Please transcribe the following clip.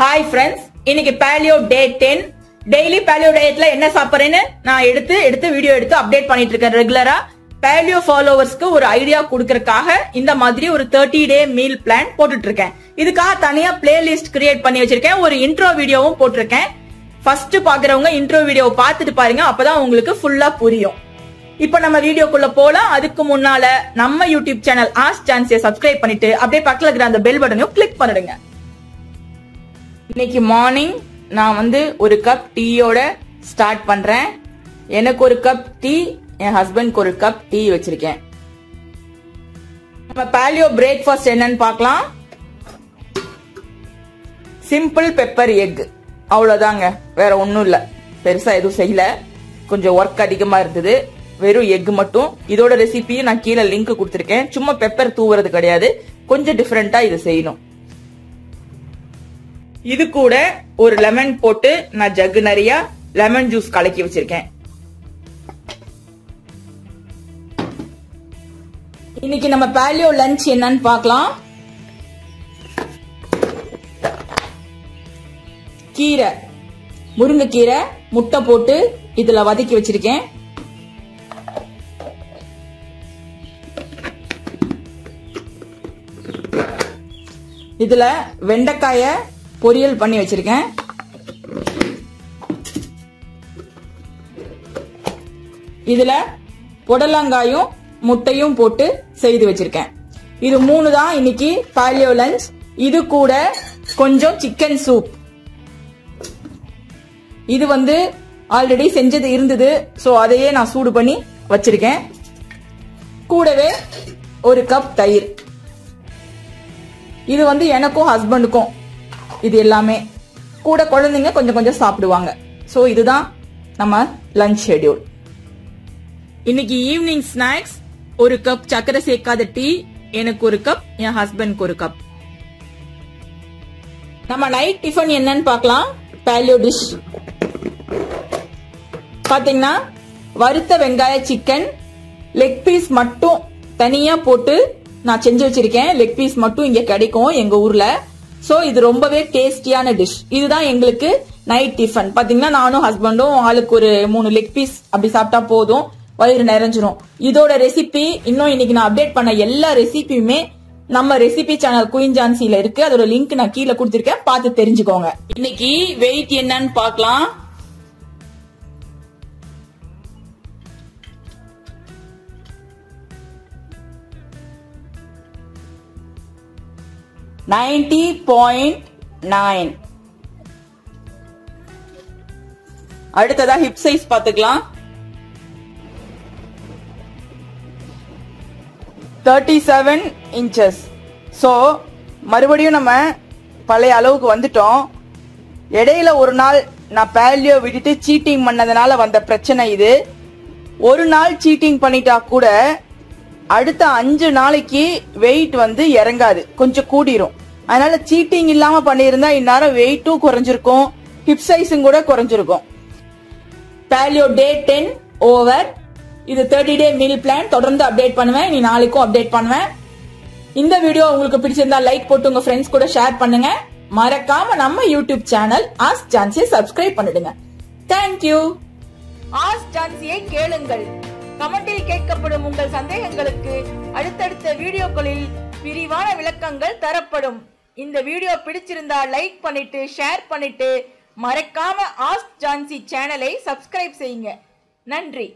Hi friends இன்னைக்கு paleo day ten daily paleo டயட்ல என்ன சாப்பிட்றேன்னு நான் எடுத்து எடுத்து வீடியோ எடுத்து அப்டேட் பண்ணிட்டு இருக்கேன் ரெகுலரா பேலியோ ஃபாலோவர்ஸ்க்கு ஒரு ஐடியா கொடுக்கறதுக்காக இந்த மாதிரி ஒரு தேர்ட்டி டே மீல் பிளான் போட்டுட்டு இருக்கேன் இதுக்காக தனியா பிளேலிஸ்ட் கிரியேட் பண்ணி வச்சிருக்கேன். ஒரு இன்ட்ரோ வீடியோவும் போட்டிருக்கேன். ஃபர்ஸ்ட் பாக்குறவங்க இன்ட்ரோ வீடியோவை பார்த்துட்டு பாருங்க. அப்பதான் உங்களுக்கு ஃபுல்லா புரியும். இப்ப நம்ம வீடியோக்குள்ள போலாம். அதுக்கு முன்னால நம்ம யூடியூப் சேனல் ஆஸ் சான்ஸை சப்ஸ்கிரைப் பண்ணிட்டு அப்படியே பக்கத்துல இருக்கிற அந்த பெல் பட்டனையும் கிளிக் பண்ணிடுங்க. இன்னைக்கு மார்னிங் நான் வந்து ஒரு கப் டீயோட ஸ்டார்ட் பண்றேன். எனக்கு ஒரு கப் டீ என் ஹஸ்பண்ட்க்கு ஒரு கப் டீ வச்சிருக்கேன். நம்ம பேலியோ பிரேக்ஃபாஸ்ட் என்னன்னு பார்க்கலாம். சிம்பிள் பெப்பர் எக் அவ்வளவுதாங்க. வேற ஒன்றும் இல்லை. பெருசா எதுவும் செய்யல. கொஞ்சம் ஒர்க் அதிகமா இருந்தது. வெறும் எக் மட்டும். இதோட ரெசிபியும் நான் கீழே லிங்க் கொடுத்துருக்கேன். சும்மா பெப்பர் தூவுறது கிடையாது. கொஞ்சம் டிஃப்ரெண்ட்டாக இதை செய்யணும். இது கூட ஒரு லெமன் போட்டு நான் ஜக்கு நிறைய லெமன் ஜூஸ் கலக்கி வச்சிருக்கேன். இன்னைக்கு நம்ம பேலியோ லஞ்ச் என்னன்னு பார்க்கலாம். கீரை முருங்கைக்கீரை முட்டை போட்டு இதுல வதக்கி வச்சிருக்கேன். இதுல வெண்டைக்காய பொரியல் பண்ணி வச்சிருக்கேன். இதுல புடலங்காயும் முட்டையும் போட்டு செய்து வச்சிருக்கேன். இது மூணு தான் இன்னைக்கு பாலியோ லஞ்ச் இது கூட கொஞ்சம் சிக்கன் சூப் இது வந்து ஆல்ரெடி செஞ்சது இருந்தது. சோ அதையே நான் சூடு பண்ணி வச்சிருக்கேன். கூடவே ஒரு கப் தயிர். இது வந்து எனக்கும் ஹஸ்பண்டுக்கும் இது எல்லாமே கூட குழந்தைங்க கொஞ்சம் கொஞ்சம் சாப்பிடுவாங்க. சோ இதுதான் நம்ம லஞ்ச் ஷெட்யூல் இன்னைக்கு ஈவினிங் ஸ்நாக்ஸ் ஒரு கப் சக்கரை சேர்க்காத டீ எனக்கு ஒரு கப் என் ஹஸ்பண்ட்க்கு ஒரு கப் நம்ம நைட் டிஃபன் என்னன்னு பார்க்கலாம். பேலியோ டிஷ் பாத்தீங்கன்னா வறுத்த வெங்காய சிக்கன் லெக் பீஸ் மட்டும் தனியா போட்டு நான் செஞ்சு வச்சிருக்கேன். லெக் பீஸ் மட்டும் இங்க கிடைக்கும் எங்க ஊர்ல. சோ இது ரொம்பவே டேஸ்டியான டிஷ் இதுதான் எங்களுக்கு நைட் டிஃபன் பாத்தீங்கன்னா நானும் ஹஸ்பண்டும் ஆளுக்கு ஒரு மூணு லெக் பீஸ் அப்படி சாப்பிட்டா போதும். வயிறு நிறைஞ்சிரும். இதோட ரெசிபி இன்னும் இன்னைக்கு நான் அப்டேட் பண்ண எல்லா ரெசிபியுமே நம்ம ரெசிபி சேனல் குயின் ஜான்சில இருக்கு. அதோட லிங்க் நான் கீழே கொடுத்திருக்கேன். பார்த்து தெரிஞ்சுக்கோங்க. இன்னைக்கு வெயிட் என்னன்னு பார்க்கலாம். Ninety point nine. அடுத்ததா ஹிப் சைஸ் பாத்துக்கலாம் தேர்ட்டி செவன் இன்ச்சஸ் ஸோ மறுபடியும் நம்ம பழைய அளவுக்கு வந்துட்டோம். இடையில ஒரு நாள் நான் பேலியோ விட்டுட்டு சீட்டிங் பண்ணதுனால வந்த பிரச்சனை இது. ஒரு நாள் சீட்டிங் பண்ணிட்டா கூட அடுத்த அஞ்சு நாளைக்கு வெயிட் வந்து இறங்காது. கொஞ்சம் கூடிரும். அதனால சீட்டிங் இல்லாம பண்ணியிருந்தா இந்நேரம் வெயிட்டும் குறைஞ்சிருக்கும். ஹிப் சைஸும் கூட குறைஞ்சிருக்கும். பேலியோ டே டென் ஓவர் இது தேர்ட்டி டே மீல் பிளான் தொடர்ந்து அப்டேட் பண்ணுவேன். நீ நாளைக்கும் அப்டேட் பண்ணுவேன். இந்த வீடியோ உங்களுக்கு பிடிச்சிருந்தா லைக் போட்டு உங்க ஃப்ரெண்ட்ஸ் கூட ஷேர் பண்ணுங்க. மறக்காம நம்ம யூடியூப் சேனல் ஆஸ் ஜான்சியை சப்ஸ்கிரைப் பண்ணிடுங்க. தேங்க்யூ ஆஸ் ஜான்சியை கேளுங்கள். கமெண்டில் கேட்கப்படும் உங்கள் சந்தேகங்களுக்கு அடுத்தடுத்த வீடியோக்களில் விரிவான விளக்கங்கள் தரப்படும். இந்த வீடியோ பிடிச்சிருந்தா லைக் பண்ணிட்டு ஷேர் பண்ணிட்டு மறக்காம ஆஸ்க் ஜான்சி சேனலை சப்ஸ்கிரைப் செய்யுங்க. நன்றி.